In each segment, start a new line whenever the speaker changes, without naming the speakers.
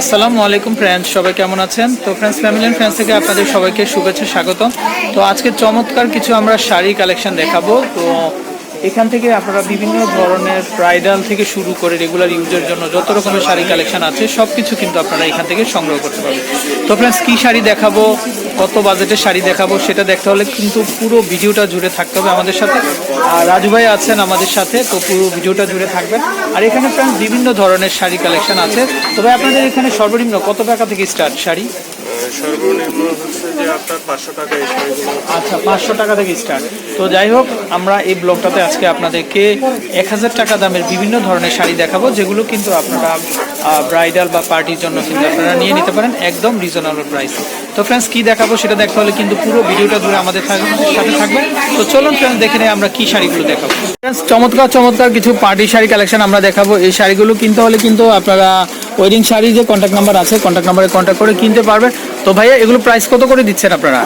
আসসালামু আলাইকুম ফ্রেন্ডস সবাই কেমন আছেন? তো ফ্রেন্ডস ফ্যামিলি অ্যান্ড ফ্রেন্ডস থেকে আপনাদের সবাইকে শুভেচ্ছা, স্বাগতম। তো আজকে চমৎকার কিছু আমরা শাড়ি কালেকশন দেখাবো। তো এখান থেকে আপনারা বিভিন্ন ধরনের ব্রাইডাল থেকে শুরু করে রেগুলার ইউজের জন্য যত রকমের শাড়ি কালেকশন আছে সব কিছু কিন্তু আপনারা এখান থেকে সংগ্রহ করতে পারবেন। তো ফ্রেন্ডস কী শাড়ি দেখাবো, কত বাজেটের শাড়ি দেখাবো সেটা দেখতে হলে কিন্তু পুরো ভিডিওটা জুড়ে থাকতে হবে আমাদের সাথে। আর রাজু ভাই আছেন আমাদের সাথে, তো পুরো ভিডিওটা জুড়ে থাকবেন। আর এখানে ফ্রেন্ডস বিভিন্ন ধরনের শাড়ি কালেকশন আছে। তবে আপনাদের এখানে সর্বনিম্ন কত টাকা থেকে স্টার্ট শাড়ি? আচ্ছা পাঁচশো টাকা থেকে স্টার্ট তো যাই হোক, আমরা এই ব্লগটাতে আজকে আপনাদেরকে এক হাজার টাকা দামের বিভিন্ন ধরনের শাড়ি দেখাবো, যেগুলো কিন্তু আপনারা ব্রাইডাল বা পার্টির জন্য কিন্তু আপনারা নিয়ে নিতে পারেন একদম রিজনেবল প্রাইস তো ফ্রেন্ডস কি দেখাবো সেটা দেখতে হলে কিন্তু পুরো ভিডিওটা ধরে আমাদের সাথে থাকবে তো চলুন ফ্রেন্ডস দেখে নেই আমরা কি শাড়িগুলো দেখাবো। ফ্রেন্ডস চমৎকার চমৎকার কিছু পার্টি শাড়ি কালেকশন আমরা দেখাবো। এই শাড়িগুলো কিনতে হলে কিন্তু আপনারা ওয়েডিং শাড়ি যে কন্ট্যাক্ট নাম্বার আছে কন্ট্যাক্ট নাম্বারে কন্ট্যাক্ট করে কিনতে পারবেন। তো ভাইয়া, এগুলো প্রাইস কত করে দিচ্ছেন আপনারা?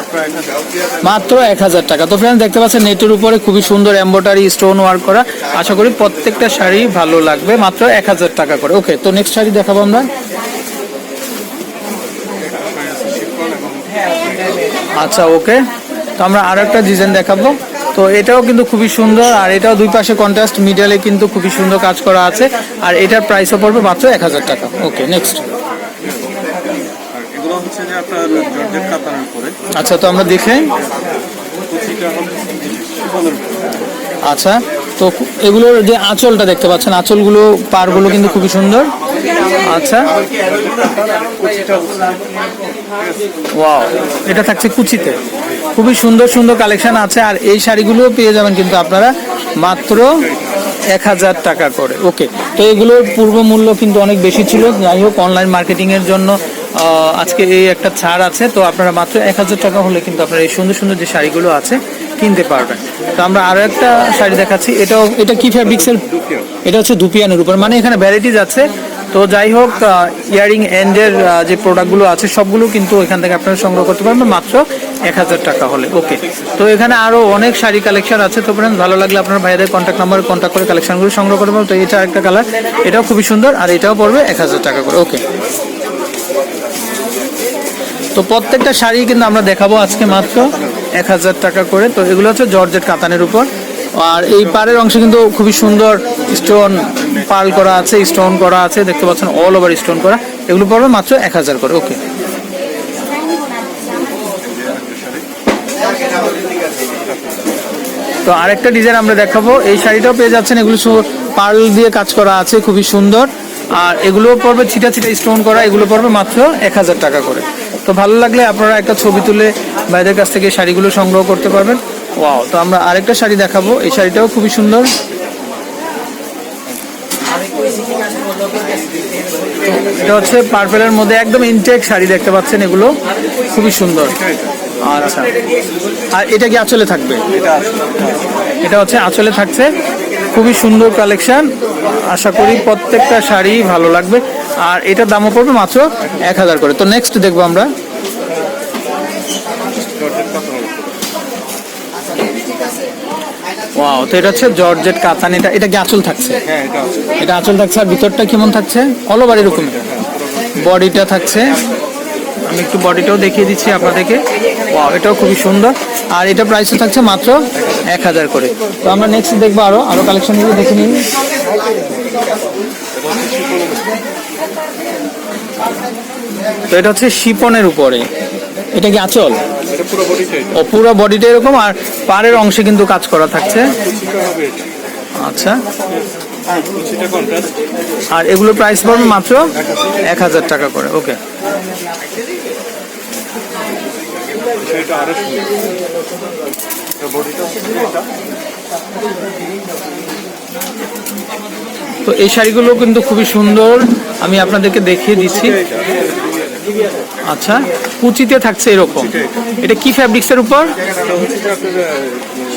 মাত্র এক হাজার টাকা। তো ফ্রেন্ডস দেখতে পাচ্ছেন নেটের উপরে খুবই সুন্দর এম্ব্রয়ডারি স্টোন ওয়ার্ক করা। আশা করি প্রত্যেকটা শাড়ি ভালো লাগবে। মাত্র এক হাজার টাকা করে। ওকে তো নেক্সট শাড়ি দেখাবো আমরা। আচ্ছা ওকে। তো আমরা আর একটা ডিজাইন দেখাবো। তো এটাও কিন্তু খুবই সুন্দর, আর এটাও দুই পাশে কন্ট্রাস্ট মিডিয়ালে কিন্তু খুবই সুন্দর কাজ করা আছে। আর এটার প্রাইসও পড়বে মাত্র এক হাজার টাকা। ওকে নেক্সট আচ্ছা তো আমরা দেখে আচ্ছা তো এগুলোর যে আঁচলটা দেখতে পাচ্ছেন, আঁচলগুলো পারগুলো কিন্তু খুবই সুন্দর। আচ্ছা। ওয়াও এটা থাকছে কুচিতে। খুবই সুন্দর সুন্দর কালেকশন আছে আর এই শাড়িগুলোও পেয়ে যাবেন কিন্তু আপনারা মাত্র এক হাজার টাকা করে। ওকে তো এগুলোর পূর্ব মূল্য কিন্তু অনেক বেশি ছিল। যাই হোক অনলাইন মার্কেটিংয়ের জন্য আজকে এই একটা ছাড় আছে। তো আপনারা মাত্র এক হাজার টাকা হলে কিন্তু আপনারা এই সুন্দর সুন্দর যে শাড়িগুলো আছে, কিনতে পারবেন। তো আমরা আরও একটা শাড়ি দেখাচ্ছি। এটাও, এটা কি ফ্যাব্রিক্সের এটা হচ্ছে দুপিয়ানের উপর। মানে এখানে ভ্যারাইটিজ আছে। তো যাই হোক ইয়ারিং এন্ডের যে প্রোডাক্টগুলো আছে, সবগুলো কিন্তু এখান থেকে আপনারা সংগ্রহ করতে পারবেন, মাত্র এক হাজার টাকা হলে। ওকে, তো এখানে আরও অনেক শাড়ি কালেকশন আছে তো ফ্রেন্ড ভালো লাগলে আপনার ভাইদের কন্ট্যাক্ট নাম্বার কন্ট্যাক্ট করে কালেকশনগুলো সংগ্রহ করতে পারবেন তো এটা একটা কালার এটাও খুবই সুন্দর, আর এটাও পড়বে এক হাজার টাকা করে। ওকে, তো প্রত্যেকটা শাড়ি কিন্তু আমরা দেখাবো আজকে মাত্র এক হাজার টাকা করে। তো এগুলো হচ্ছে জর্জেট কাতানের উপর, আর এই পাড়ের অংশে কিন্তু খুবই সুন্দর স্টোন পার্ল করা আছে স্টোন করা আছে, দেখতে পাচ্ছেন অল ওভার স্টোন করা। এগুলো পড়বে মাত্র এক হাজার করে ওকে তো আরেকটা ডিজাইন আমরা দেখাবো। এই শাড়িটাও পেয়ে যাচ্ছেন, এগুলো পার্ল দিয়ে কাজ করা আছে, খুবই সুন্দর। আর এগুলো পড়বে ছিটা ছিটা স্টোন করা, এগুলো পড়বে মাত্র এক হাজার টাকা করে। তো ভালো লাগলে আপনারা একটা ছবি তুলে বাইরের কাছ থেকে শাড়িগুলো সংগ্রহ করতে পারবেন। ওয়াও তো আমরা আরেকটা শাড়ি দেখাবো। এই শাড়িটাও খুবই সুন্দর। এটা হচ্ছে পার্পেলের মধ্যে একদম ইনটেক শাড়ি দেখতে পাচ্ছেন এগুলো। খুবই সুন্দর। আচ্ছা। আর এটা কি আঁচলে থাকবে?
এটা
হচ্ছে আঁচলে থাকছে। খুবই সুন্দর কালেকশন আশা করি প্রত্যেকটা শাড়ি ভালো লাগবে। আর এটার দামও পড়বে মাত্র এক হাজার করে। তো নেক্সট দেখব আমরা। ওয়াও তো এটা হচ্ছে জর্জেট কাতান এটা এটা কি আঁচল থাকছে?
হ্যাঁ এটা
আঁচল। থাকছে আর ভিতরটা কেমন থাকছে? অল ওভার এরকম। বডিটা থাকছে। আমি একটু বডিটাও দেখিয়ে দিচ্ছি আপনাদেরকে। ওয়াও এটাও খুবই সুন্দর। আর এটা প্রাইসও থাকছে মাত্র এক হাজার করে। তো আমরা নেক্সট দেখব আরও আরও কালেকশনগুলো দেখে নিই। তো এটা হচ্ছে শিপনের উপরে। এটা কি আঁচল? ও পুরো বডিটা এরকম আর পাড়ের অংশে কিন্তু কাজ করা থাকছে। আচ্ছা।
হ্যাঁ
আর এগুলোর প্রাইস পড়বে মাত্র এক হাজার টাকা করে ওকে তো এই শাড়িগুলো কিন্তু খুবই সুন্দর। আমি আপনাদেরকে দেখিয়ে দিচ্ছি। আচ্ছা কুচিতে থাকছে এরকম। এটা কি ফ্যাব্রিক্সের উপর?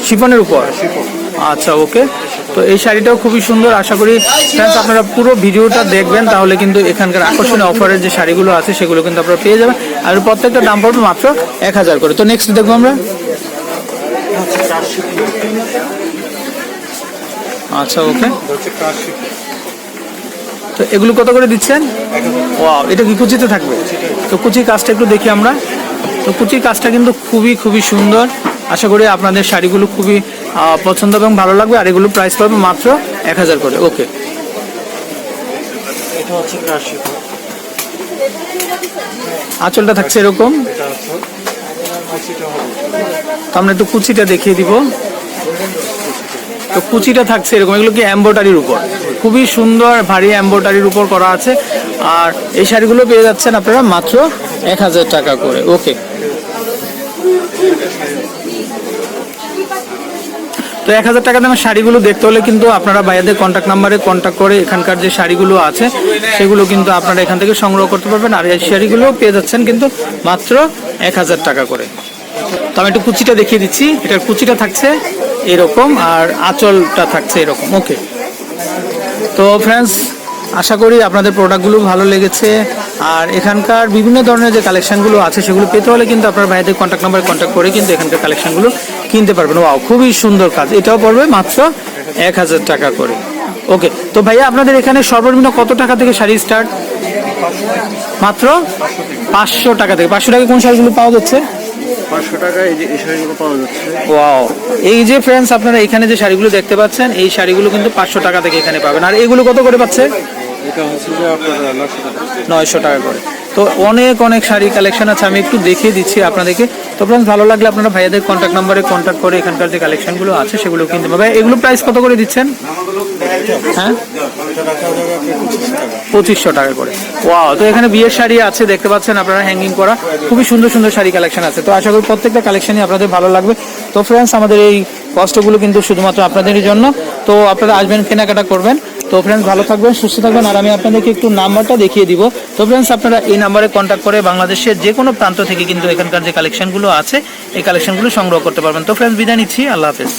শিফনের উপর? আচ্ছা ওকে তো এই শাড়িটাও খুবই সুন্দর আশা করি ফ্রেন্ডস আপনারা পুরো ভিডিওটা দেখবেন তাহলে কিন্তু এখানকার আকর্ষণীয় অফারের যে শাড়িগুলো আছে সেগুলো কিন্তু আপনারা পেয়ে যাবেন। আর প্রত্যেকটা দাম পড়বে মাত্র এক হাজার করে। তো নেক্সট দেখব আমরা। আচ্ছা ওকে
এটা হচ্ছে কাশ শিফন
তো এগুলো কত করে দিচ্ছেন? ওয়াও এটা কি কুচিতে থাকবে? তো কুচির কাজটা একটু দেখি আমরা। তো কুচির কাজটা কিন্তু খুবই খুবই সুন্দর। আশা করি আপনাদের শাড়িগুলো খুবই পছন্দ এবং ভালো লাগবে। আর এগুলো প্রাইস পাবে মাত্র এক হাজার করে। ওকে। আঁচলটা থাকছে এরকম। তো আমরা একটু কুচিটা দেখিয়ে দিব। তো কুচিটা থাকছে এরকম। এগুলো কি এম্বোটারির উপর? খুবই সুন্দর, ভারী এম্বোটারির উপর করা আছে। আর এই শাড়িগুলো পেয়ে যাচ্ছেন আপনারা মাত্র এক হাজার টাকা করে। ওকে। তো এক হাজার টাকা দামের শাড়িগুলো দেখতে হলে কিন্তু আপনারা ভাইয়াদের কন্ট্যাক্ট নাম্বারে কন্ট্যাক্ট করে এখানকার যে শাড়িগুলো আছে, সেগুলো কিন্তু আপনারা এখান থেকে সংগ্রহ করতে পারবেন। আর এই শাড়িগুলো পেয়ে যাচ্ছেন কিন্তু মাত্র এক হাজার টাকা করে। তো আমি একটু কুচিটা দেখিয়ে দিচ্ছি। এটার কুচিটা থাকছে এরকম আর আঁচলটা থাকছে এরকম। ওকে। তো ফ্রেন্ডস আশা করি আপনাদের প্রোডাক্টগুলো ভালো লেগেছে। আর এখানকার বিভিন্ন ধরনের যে কালেকশানগুলো আছে, সেগুলো পেতে হলে কিন্তু আপনার ভাইদের কন্ট্যাক্ট নাম্বারে কন্ট্যাক্ট করে কিন্তু এখানকার কালেকশানগুলো কিনতে পারবেন। ওয়াও খুবই সুন্দর কাজ। এটাও পড়বে মাত্র এক হাজার টাকা করে। ওকে তো ভাইয়া, আপনাদের এখানে সর্বনিম্ন কত টাকা থেকে শাড়ি স্টার্ট মাত্র পাঁচশো টাকা থেকে। পাঁচশো টাকা কোন শাড়িগুলো পাওয়া যাচ্ছে?
পাঁচশো টাকা এই যে এই শাড়িগুলো পাওয়া যাচ্ছে।
ওয়াও। এই যে ফ্রেন্ডস আপনারা এখানে যে শাড়িগুলো দেখতে পাচ্ছেন এই শাড়িগুলো কিন্তু পাঁচশো টাকা থেকে এখানে পাবেন। আর এগুলো কত করে পাচ্ছে?
এটা হচ্ছে যে আপনার
নয়শো টাকা। করে। তো অনেক অনেক শাড়ি কালেকশন আছে আমি একটু দেখিয়ে দিচ্ছি আপনাদেরকে। তো ফ্রেন্ডস ভালো লাগলে আপনারা ভাইয়াদের কন্ট্যাক্ট নাম্বারে কন্ট্যাক্ট করে এখানকার যে কালেকশনগুলো আছে সেগুলো কিনতে পারবে এগুলো প্রাইস কত করে দিচ্ছেন? হ্যাঁ? পঁচিশশো টাকা করে। ওয়াও তো এখানে বিয়ের শাড়ি আছে, দেখতে পাচ্ছেন আপনারা হ্যাঙ্গিং করা। খুবই সুন্দর সুন্দর শাড়ি কালেকশন আছে। তো আশা করি প্রত্যেকটা কালেকশনই আপনাদের ভালো লাগবে। তো ফ্রেন্ডস আমাদের এই কষ্টগুলো কিন্তু শুধুমাত্র আপনাদেরই জন্য। তো আপনারা আসবেন, কেনাকাটা করবেন। তো ফ্রেন্ডস ভালো থাকবেন, সুস্থ থাকবেন। আর আমি আপনাদেরকে একটু নাম্বারটা দেখিয়ে দিব। তো ফ্রেন্ডস আপনারা এই নাম্বারে কন্ট্যাক্ট করে বাংলাদেশের যে কোনো প্রান্ত থেকে কিন্তু এখানকার যে কালেকশনগুলো আছে, এই কালেকশনগুলো সংগ্রহ করতে পারবেন। তো ফ্রেন্ডস বিদায় নিচ্ছি। আল্লাহ হাফেজ।